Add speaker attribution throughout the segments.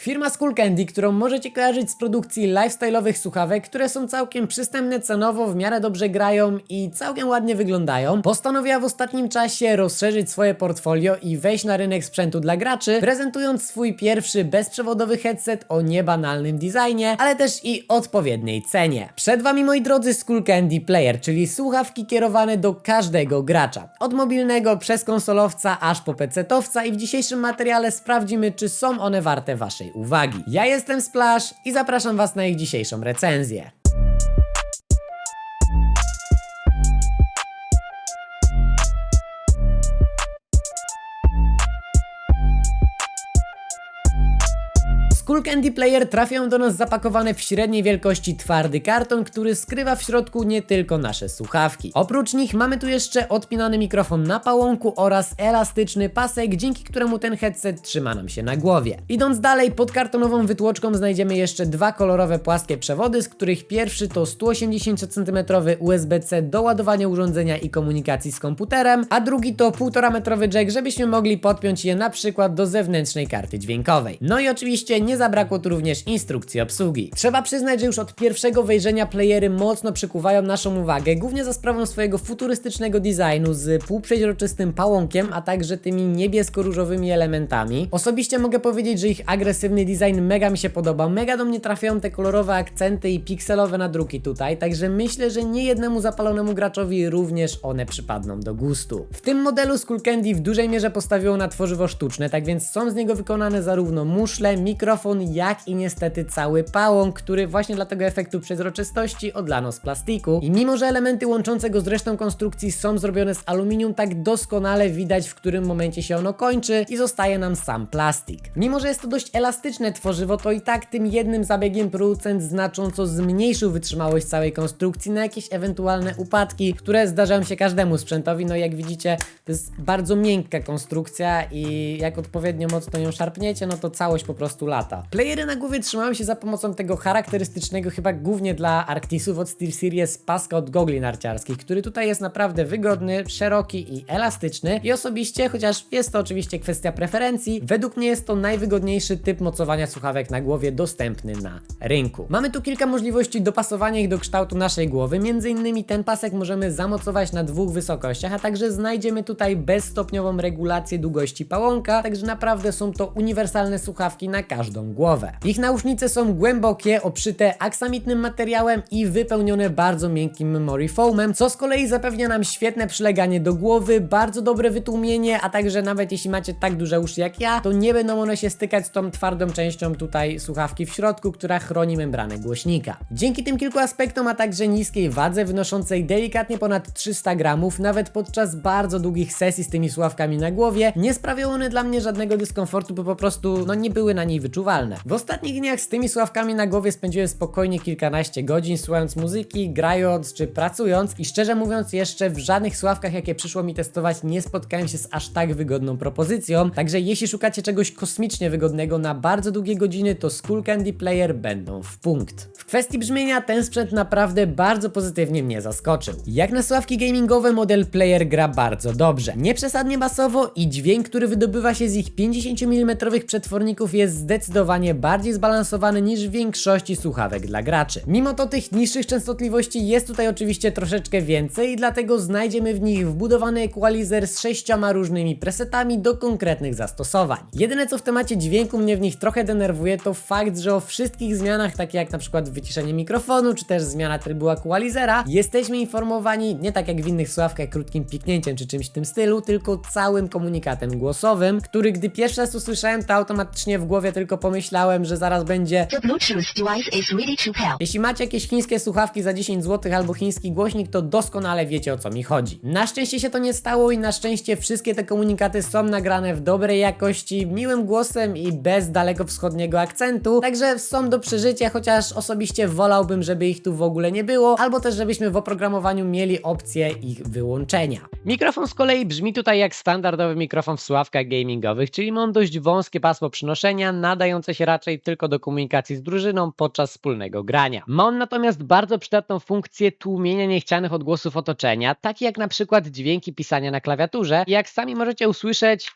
Speaker 1: Firma Skullcandy, którą możecie kojarzyć z produkcji lifestyle'owych słuchawek, które są całkiem przystępne cenowo, w miarę dobrze grają i całkiem ładnie wyglądają, postanowiła w ostatnim czasie rozszerzyć swoje portfolio i wejść na rynek sprzętu dla graczy, prezentując swój pierwszy bezprzewodowy headset o niebanalnym designie, ale też i odpowiedniej cenie. Przed Wami, moi drodzy, Skullcandy Player, czyli słuchawki kierowane do każdego gracza. Od mobilnego przez konsolowca aż po PC-towca i w dzisiejszym materiale sprawdzimy, czy są one warte Waszej uwagi. Ja jestem Splash i zapraszam Was na ich dzisiejszą recenzję. Skull Candy Player trafiają do nas zapakowane w średniej wielkości twardy karton, który skrywa w środku nie tylko nasze słuchawki. Oprócz nich mamy tu jeszcze odpinany mikrofon na pałąku oraz elastyczny pasek, dzięki któremu ten headset trzyma nam się na głowie. Idąc dalej, pod kartonową wytłoczką znajdziemy jeszcze dwa kolorowe płaskie przewody, z których pierwszy to 180 cm USB-C do ładowania urządzenia i komunikacji z komputerem, a drugi to 1,5 metrowy jack, żebyśmy mogli podpiąć je na przykład do zewnętrznej karty dźwiękowej. No i oczywiście nie zabrakło tu również instrukcji obsługi. Trzeba przyznać, że już od pierwszego wejrzenia playery mocno przykuwają naszą uwagę, głównie za sprawą swojego futurystycznego designu z półprzeźroczystym pałąkiem, a także tymi niebiesko-różowymi elementami. Osobiście mogę powiedzieć, że ich agresywny design mega mi się podoba, mega do mnie trafiają te kolorowe akcenty i pikselowe nadruki tutaj, także myślę, że nie jednemu zapalonemu graczowi również one przypadną do gustu. W tym modelu Skullcandy w dużej mierze postawiło na tworzywo sztuczne, tak więc są z niego wykonane zarówno muszle, mikrofon, jak i niestety cały pałąk, który właśnie dla tego efektu przezroczystości odlano z plastiku. I mimo, że elementy łączące go z resztą konstrukcji są zrobione z aluminium, tak doskonale widać, w którym momencie się ono kończy i zostaje nam sam plastik. Mimo, że jest to dość elastyczne tworzywo, to i tak tym jednym zabiegiem producent znacząco zmniejszył wytrzymałość całej konstrukcji na jakieś ewentualne upadki, które zdarzają się każdemu sprzętowi. No jak widzicie, to jest bardzo miękka konstrukcja i jak odpowiednio mocno ją szarpniecie, no to całość po prostu lata. Playery na głowie trzymają się za pomocą tego charakterystycznego, chyba głównie dla Arctisów od SteelSeries paska od gogli narciarskich, który tutaj jest naprawdę wygodny, szeroki i elastyczny i osobiście, chociaż jest to oczywiście kwestia preferencji, według mnie jest to najwygodniejszy typ mocowania słuchawek na głowie dostępny na rynku. Mamy tu kilka możliwości dopasowania ich do kształtu naszej głowy, między innymi ten pasek możemy zamocować na dwóch wysokościach, a także znajdziemy tutaj bezstopniową regulację długości pałąka, także naprawdę są to uniwersalne słuchawki na każdą głowę. Ich nausznice są głębokie, obszyte aksamitnym materiałem i wypełnione bardzo miękkim memory foamem, co z kolei zapewnia nam świetne przyleganie do głowy, bardzo dobre wytłumienie, a także nawet jeśli macie tak duże uszy jak ja, to nie będą one się stykać z tą twardą częścią tutaj słuchawki w środku, która chroni membranę głośnika. Dzięki tym kilku aspektom, a także niskiej wadze wynoszącej delikatnie ponad 300 gramów, nawet podczas bardzo długich sesji z tymi słuchawkami na głowie, nie sprawiały one dla mnie żadnego dyskomfortu, bo po prostu no nie były na niej wyczuwalne. W ostatnich dniach z tymi słuchawkami na głowie spędziłem spokojnie kilkanaście godzin słuchając muzyki, grając czy pracując i szczerze mówiąc jeszcze w żadnych słuchawkach jakie przyszło mi testować nie spotkałem się z aż tak wygodną propozycją, także jeśli szukacie czegoś kosmicznie wygodnego na bardzo długie godziny to Skull Candy Player będą w punkt. W kwestii brzmienia ten sprzęt naprawdę bardzo pozytywnie mnie zaskoczył. Jak na słuchawki gamingowe model Player gra bardzo dobrze. Nieprzesadnie basowo i dźwięk, który wydobywa się z ich 50 mm przetworników jest zdecydowanie bardziej zbalansowany niż w większości słuchawek dla graczy. Mimo to tych niższych częstotliwości jest tutaj oczywiście troszeczkę więcej i dlatego znajdziemy w nich wbudowany equalizer z sześcioma różnymi presetami do konkretnych zastosowań. Jedyne co w temacie dźwięku mnie w nich trochę denerwuje to fakt, że o wszystkich zmianach, takie jak na przykład wyciszenie mikrofonu, czy też zmiana trybu equalizera, jesteśmy informowani nie tak jak w innych słuchawkach krótkim piknięciem czy czymś w tym stylu, tylko całym komunikatem głosowym, który gdy pierwszy raz usłyszałem, to automatycznie w głowie tylko pomyślałem, że zaraz będzie jeśli macie jakieś chińskie słuchawki za 10 zł albo chiński głośnik, to doskonale wiecie o co mi chodzi. Na szczęście się to nie stało i na szczęście wszystkie te komunikaty są nagrane w dobrej jakości, miłym głosem i bez dalekowschodniego akcentu, także są do przeżycia, chociaż osobiście wolałbym, żeby ich tu w ogóle nie było, albo też żebyśmy w oprogramowaniu mieli opcję ich wyłączenia. Mikrofon z kolei brzmi tutaj jak standardowy mikrofon w słuchawkach gamingowych, czyli mam dość wąskie pasmo przynoszenia, nadające się raczej tylko do komunikacji z drużyną podczas wspólnego grania. Ma on natomiast bardzo przydatną funkcję tłumienia niechcianych odgłosów otoczenia, takie jak na przykład dźwięki pisania na klawiaturze. Jak sami możecie usłyszeć,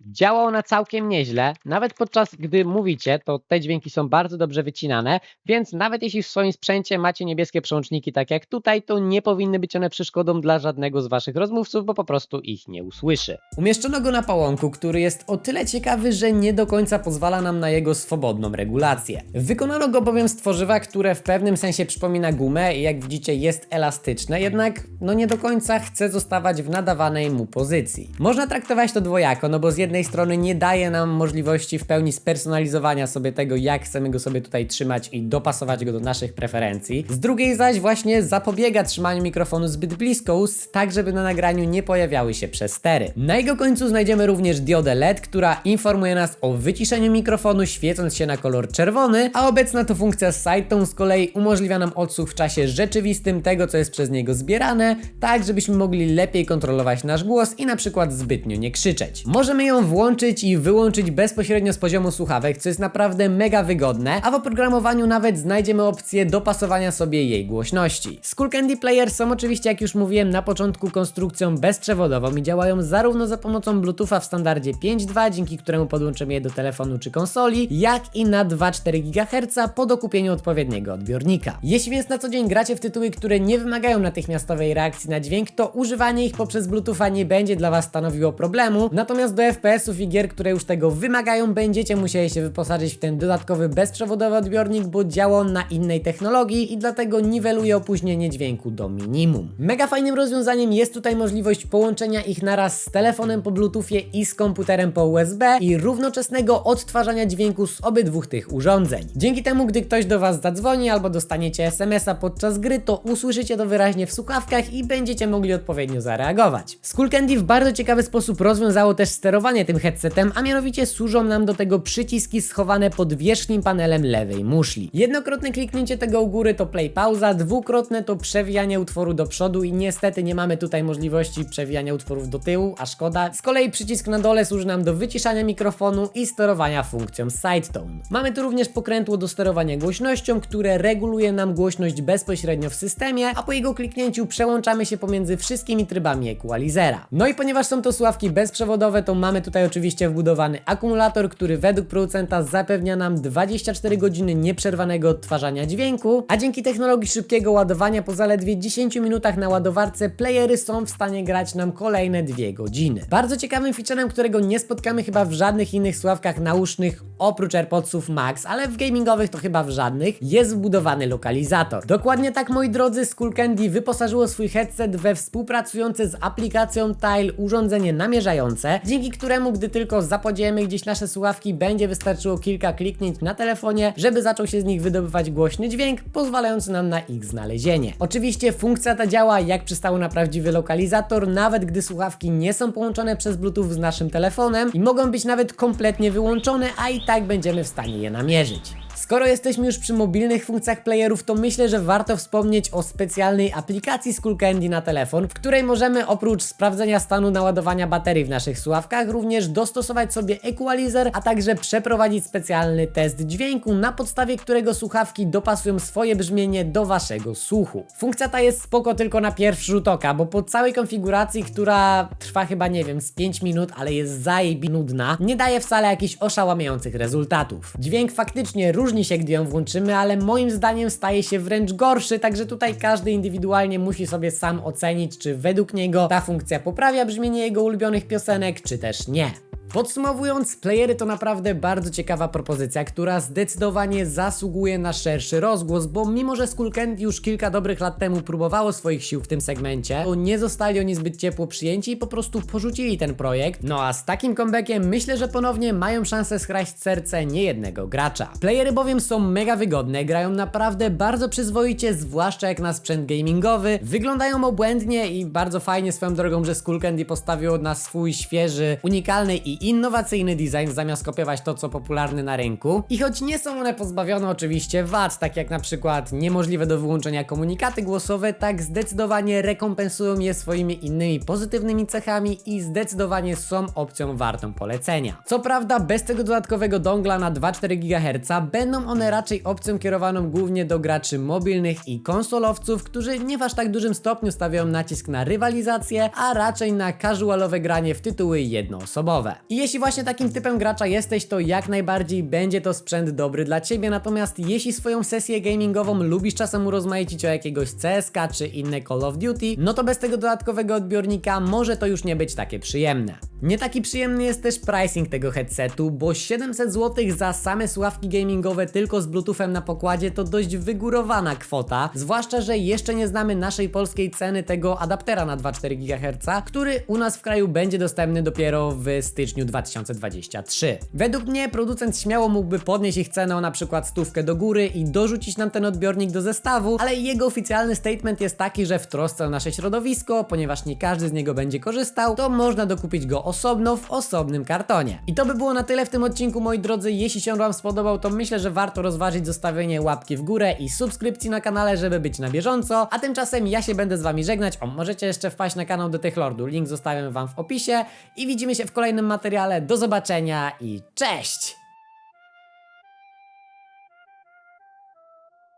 Speaker 1: Działa ona całkiem nieźle, nawet podczas gdy mówicie, to te dźwięki są bardzo dobrze wycinane, więc nawet jeśli w swoim sprzęcie macie niebieskie przełączniki tak jak tutaj, to nie powinny być one przeszkodą dla żadnego z waszych rozmówców, bo po prostu ich nie usłyszy. Umieszczono go na pałąku, który jest o tyle ciekawy, że nie do końca pozwala nam na jego swobodną regulację. Wykonano go bowiem z tworzywa, które w pewnym sensie przypomina gumę i jak widzicie jest elastyczne, jednak no nie do końca chce zostawać w nadawanej mu pozycji. Można traktować to dwojako, no bo z jednej strony nie daje nam możliwości w pełni spersonalizowania sobie tego, jak chcemy go sobie tutaj trzymać i dopasować go do naszych preferencji. Z drugiej zaś właśnie zapobiega trzymaniu mikrofonu zbyt blisko ust, tak żeby na nagraniu nie pojawiały się przestery. Na jego końcu znajdziemy również diodę LED, która informuje nas o wyciszeniu mikrofonu świecąc się na kolor czerwony, a obecna to funkcja Sidetone z kolei umożliwia nam odsłuch w czasie rzeczywistym tego, co jest przez niego zbierane, tak żebyśmy mogli lepiej kontrolować nasz głos i na przykład zbytnio nie krzyczeć. Możemy ją włączyć i wyłączyć bezpośrednio z poziomu słuchawek, co jest naprawdę mega wygodne, a w oprogramowaniu nawet znajdziemy opcję dopasowania sobie jej głośności. Skull Candy Player są oczywiście, jak już mówiłem na początku, konstrukcją bezprzewodową i działają zarówno za pomocą Bluetootha w standardzie 5.2, dzięki któremu podłączymy je do telefonu czy konsoli, jak i na 2,4 GHz po dokupieniu odpowiedniego odbiornika. Jeśli więc na co dzień gracie w tytuły, które nie wymagają natychmiastowej reakcji na dźwięk, to używanie ich poprzez Bluetootha nie będzie dla Was stanowiło problemu, natomiast do FPS-ów i gier, które już tego wymagają, będziecie musieli się wyposażyć w ten dodatkowy bezprzewodowy odbiornik, bo działa on na innej technologii i dlatego niweluje opóźnienie dźwięku do minimum. Mega fajnym rozwiązaniem jest tutaj możliwość połączenia ich naraz z telefonem po Bluetoothie i z komputerem po USB i równoczesnego odtwarzania dźwięku z obydwu tych urządzeń. Dzięki temu, gdy ktoś do Was zadzwoni albo dostaniecie SMS-a podczas gry, to usłyszycie to wyraźnie w słuchawkach i będziecie mogli odpowiednio zareagować. Skullcandy w bardzo ciekawy sposób rozwiązało też sterowanie tym headsetem, a mianowicie służą nam do tego przyciski schowane pod wierzchnim panelem lewej muszli. Jednokrotne kliknięcie tego u góry to play pauza, dwukrotne to przewijanie utworu do przodu i niestety nie mamy tutaj możliwości przewijania utworów do tyłu, a szkoda. Z kolei przycisk na dole służy nam do wyciszania mikrofonu i sterowania funkcją sidetone. Mamy tu również pokrętło do sterowania głośnością, które reguluje nam głośność bezpośrednio w systemie, a po jego kliknięciu przełączamy się pomiędzy wszystkimi trybami equalizera. No i ponieważ są to słuchawki bezprzewodowe, to mamy tutaj oczywiście wbudowany akumulator, który według producenta zapewnia nam 24 godziny nieprzerwanego odtwarzania dźwięku, a dzięki technologii szybkiego ładowania po zaledwie 10 minutach na ładowarce playery są w stanie grać nam kolejne 2 godziny. Bardzo ciekawym featurem, którego nie spotkamy chyba w żadnych innych słuchawkach nausznych oprócz AirPodsów Max, ale w gamingowych to chyba w żadnych, jest wbudowany lokalizator. Dokładnie tak moi drodzy, Skullcandy wyposażyło swój headset we współpracujące z aplikacją Tile urządzenie namierzające, dzięki któremu gdy tylko zapodziemy gdzieś nasze słuchawki, będzie wystarczyło kilka kliknięć na telefonie, żeby zaczął się z nich wydobywać głośny dźwięk, pozwalający nam na ich znalezienie. Oczywiście funkcja ta działa jak przystało na prawdziwy lokalizator, nawet gdy słuchawki nie są połączone przez Bluetooth z naszym telefonem i mogą być nawet kompletnie wyłączone, a i tak będziemy w stanie je namierzyć. Skoro jesteśmy już przy mobilnych funkcjach playerów, to myślę, że warto wspomnieć o specjalnej aplikacji Skullcandy na telefon, w której możemy oprócz sprawdzenia stanu naładowania baterii w naszych słuchawkach, również dostosować sobie equalizer, a także przeprowadzić specjalny test dźwięku, na podstawie którego słuchawki dopasują swoje brzmienie do waszego słuchu. Funkcja ta jest spoko tylko na pierwszy rzut oka, bo po całej konfiguracji, która trwa chyba nie wiem z 5 minut, ale jest zajebi nudna, nie daje wcale jakichś oszałamiających rezultatów. Dźwięk faktycznie różni się, gdy ją włączymy, ale moim zdaniem staje się wręcz gorszy, także tutaj każdy indywidualnie musi sobie sam ocenić, czy według niego ta funkcja poprawia brzmienie jego ulubionych piosenek, czy też nie. Podsumowując, playery to naprawdę bardzo ciekawa propozycja, która zdecydowanie zasługuje na szerszy rozgłos, bo mimo, że Skullcandy już kilka dobrych lat temu próbowało swoich sił w tym segmencie, to nie zostali oni zbyt ciepło przyjęci i po prostu porzucili ten projekt. No a z takim comebackiem myślę, że ponownie mają szansę skraść serce niejednego gracza. Playery bowiem są mega wygodne, grają naprawdę bardzo przyzwoicie, zwłaszcza jak na sprzęt gamingowy, wyglądają obłędnie i bardzo fajnie swoją drogą, że Skullcandy postawiło na swój świeży, unikalny i innowacyjny design zamiast kopiować to, co popularne na rynku. I choć nie są one pozbawione oczywiście wad, tak jak na przykład niemożliwe do wyłączenia komunikaty głosowe, tak zdecydowanie rekompensują je swoimi innymi pozytywnymi cechami i zdecydowanie są opcją wartą polecenia. Co prawda, bez tego dodatkowego dongla na 2,4 GHz będą one raczej opcją kierowaną głównie do graczy mobilnych i konsolowców, którzy nie w aż tak dużym stopniu stawiają nacisk na rywalizację, a raczej na casualowe granie w tytuły jednoosobowe. I jeśli właśnie takim typem gracza jesteś, to jak najbardziej będzie to sprzęt dobry dla ciebie, natomiast jeśli swoją sesję gamingową lubisz czasem urozmaicić o jakiegoś CSK czy inne Call of Duty, no to bez tego dodatkowego odbiornika może to już nie być takie przyjemne. Nie taki przyjemny jest też pricing tego headsetu, bo 700 zł za same słuchawki gamingowe tylko z bluetoothem na pokładzie to dość wygórowana kwota, zwłaszcza, że jeszcze nie znamy naszej polskiej ceny tego adaptera na 2,4 GHz, który u nas w kraju będzie dostępny dopiero w styczniu 2023. Według mnie producent śmiało mógłby podnieść ich cenę na przykład stówkę do góry i dorzucić nam ten odbiornik do zestawu, ale jego oficjalny statement jest taki, że w trosce o nasze środowisko, ponieważ nie każdy z niego będzie korzystał, to można dokupić go osobno w osobnym kartonie. I to by było na tyle w tym odcinku, moi drodzy. Jeśli się Wam spodobał, to myślę, że warto rozważyć zostawienie łapki w górę i subskrypcji na kanale, żeby być na bieżąco. A tymczasem ja się będę z Wami żegnać. O, możecie jeszcze wpaść na kanał do tych Lordu. Link zostawiam Wam w opisie i widzimy się w kolejnym materiale. Do zobaczenia i cześć!